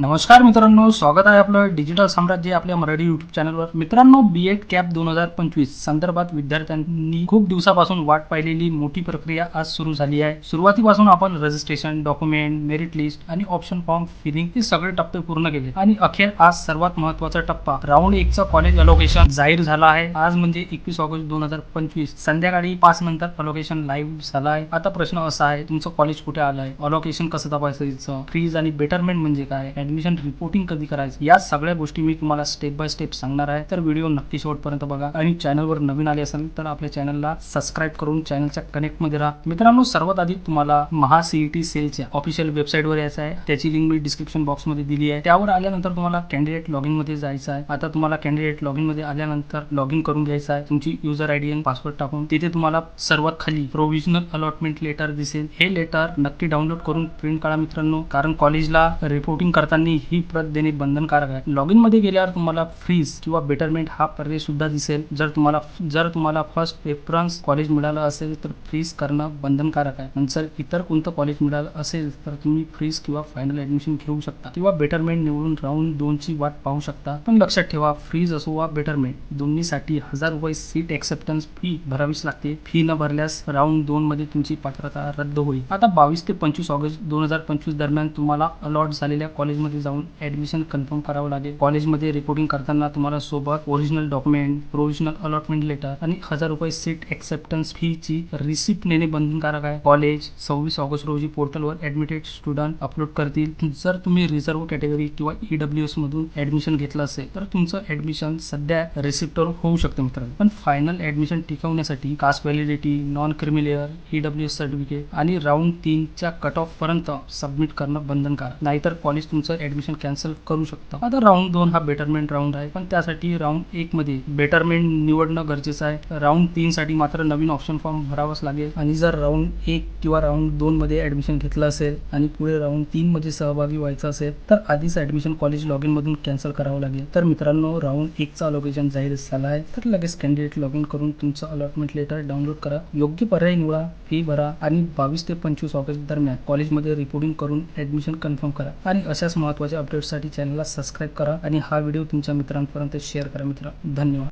नमस्कार मित्रांनो स्वागत आहे आपलं डिजिटल साम्राज्य आपल्या मराठी युट्यूब चॅनलवर मित्रांनो बी एड कॅप दोन हजार पंचवीस संदर्भात विद्यार्थ्यांनी खूप दिवसापासून वाट पाहिलेली मोठी प्रक्रिया आज सुरू झाली आहे. सुरुवातीपासून आपण रजिस्ट्रेशन डॉक्युमेंट मेरिट लिस्ट आणि ऑप्शन फॉर्म फिलिंग हे सगळे टप्पे पूर्ण केले. आणि अखेर आज सर्वात महत्त्वाचा टप्पा राऊंड एकचा कॉलेज अलोकेशन जाहीर झाला आहे. आज म्हणजे एकवीस ऑगस्ट दोन हजार पंचवीस. संध्याकाळी पाच नंतर अलोकेशन लाईव्ह झाला आहे. आता प्रश्न असा आहे तुमचं कॉलेज कुठे आलं आहे अलोकेशन कसं तपासायचं? फीज आणि बेटरमेंट म्हणजे काय? ऍडमिशन रिपोर्टिंग कधी करायचं? या सगळ्या गोष्टी मी तुम्हाला स्टेप बाय स्टेप सांगणार आहे. तर व्हिडिओ नक्की शेवटपर्यंत बघा. आणि चॅनलवर नवीन आले असेल तर आपल्या चॅनलला सबस्क्राईब करून चॅनलच्या कनेक्टमध्ये राहा. मित्रांनो सर्वात आधी तुम्हाला महा सीईटी सेलच्या ऑफिशियल वेबसाईटवर यायचं आहे. त्याची लिंक मी डिस्क्रिप्शन बॉक्समध्ये दिली आहे. त्यावर आल्यानंतर तुम्हाला कॅन्डिडेट लॉगिनमध्ये जायचं आहे. आता तुम्हाला कॅन्डिडेट लॉगिनमध्ये आल्यानंतर लॉग इन करून घ्यायचं आहे. तुमची युजर आयडी आणि पासवर्ड टाकून. तिथे तुम्हाला सर्वात खाली प्रोव्हिजनल अलॉटमेंट लेटर दिसेल. हे लेटर नक्की डाउनलोड करून प्रिंट काढा मित्रांनो. कारण कॉलेजला रिपोर्टिंग करताना ही प्रत देणे बंधनकारक आहे. लॉग इनमध्ये गेल्यावर तुम्हाला फ्रीज किंवा बेटरमेंट हा पर्याय सुद्धा दिसेल. जर तुम्हाला जर तुम्हाला फर्स्ट प्रेफरन्स कॉलेज मिळालं असेल तर फ्रीज करणं बंधनकारक आहे. नंतर जर इतर कोणतं कॉलेज मिळालं असेल तर तुम्ही फ्रीज किंवा फायनल ऍडमिशन घेऊ शकता. किंवा बेटरमेंट निवडून राऊंड दोनची वाट पाहू शकता. पण लक्षात ठेवा फ्रीज असो वा बेटरमेंट दोन्हीसाठी हजार रुपये सीट एक्सेप्टन्स फी भरावीच लागते. फी न भरल्यास राऊंड दोन मध्ये तुमची पात्रता रद्द होईल. आता बावीस ते पंचवीस ऑगस्ट दोन हजार पंचवीस दरम्यान तुम्हाला अलॉट झालेल्या कॉलेज कॉलेजमध्ये जाऊन ॲडमिशन कन्फर्म करावं लागेल. कॉलेजमध्ये रिपोर्टिंग करताना तुम्हाला सोबत original document provisional allotment letter आणि हजार रुपये सीट एक्सेप्टन्स फीची रिसिप्ट नेणे बंधनकारक आहे. कॉलेज सव्वीस ऑगस्ट रोजी पोर्टलवर ऍडमिटेड स्टुडंट अपलोड करतील. जर तुम्ही रिझर्व्ह कॅटेगरी किंवा ईडब्ल्यू एस मधून ऍडमिशन घेतलं असेल तर तुमचं ऍडमिशन सध्या रिसिप्टवर होऊ शकतं मित्रांनो. पण फायनल ऍडमिशन टिकवण्यासाठी caste validity non creamy layer E W S certificate आणि राऊंड तीनच्या कट ऑफ पर्यंत सबमिट करणं बंधनकारक. नाहीतर कॉलेज तुमचं ऍडमिशन कॅन्सल करू शकता. आता राऊंड दोन हा बेटरमेंट राऊंड आहे. पण त्यासाठी राऊंड एक मध्ये बेटरमेंट निवडणं गरजेचं आहे. राऊंड तीन साठी मात्र नवीन ऑप्शन फॉर्म भरावाच लागेल. आणि जर राऊंड एक किंवा राऊंड दोन मध्ये ऍडमिशन घेतलं असेल आणि पुढे राऊंड तीन मध्ये सहभागी व्हायचं असेल तर आधीच ऍडमिशन कॉलेज लॉग इन मधून कॅन्सल करावं लागेल. तर मित्रांनो राऊंड एकचा अलोकेशन जाहीर झाला आहे. तर लगेच कॅन्डिडेट लॉग इन करून तुमचं अलॉटमेंट लेटर डाउनलोड करा. योग्य पर्याय निवडा फी भरा आणि बावीस ते पंचवीस ऑगस्ट दरम्यान कॉलेजमध्ये रिपोर्टिंग करून ऍडमिशन कन्फर्म करा. आणि अशाच महत्त्वाच्या अपडेट्ससाठी चॅनलला सबस्क्राईब करा आणि हा व्हिडिओ तुमच्या मित्रांपर्यंत शेअर करा मित्र. धन्यवाद.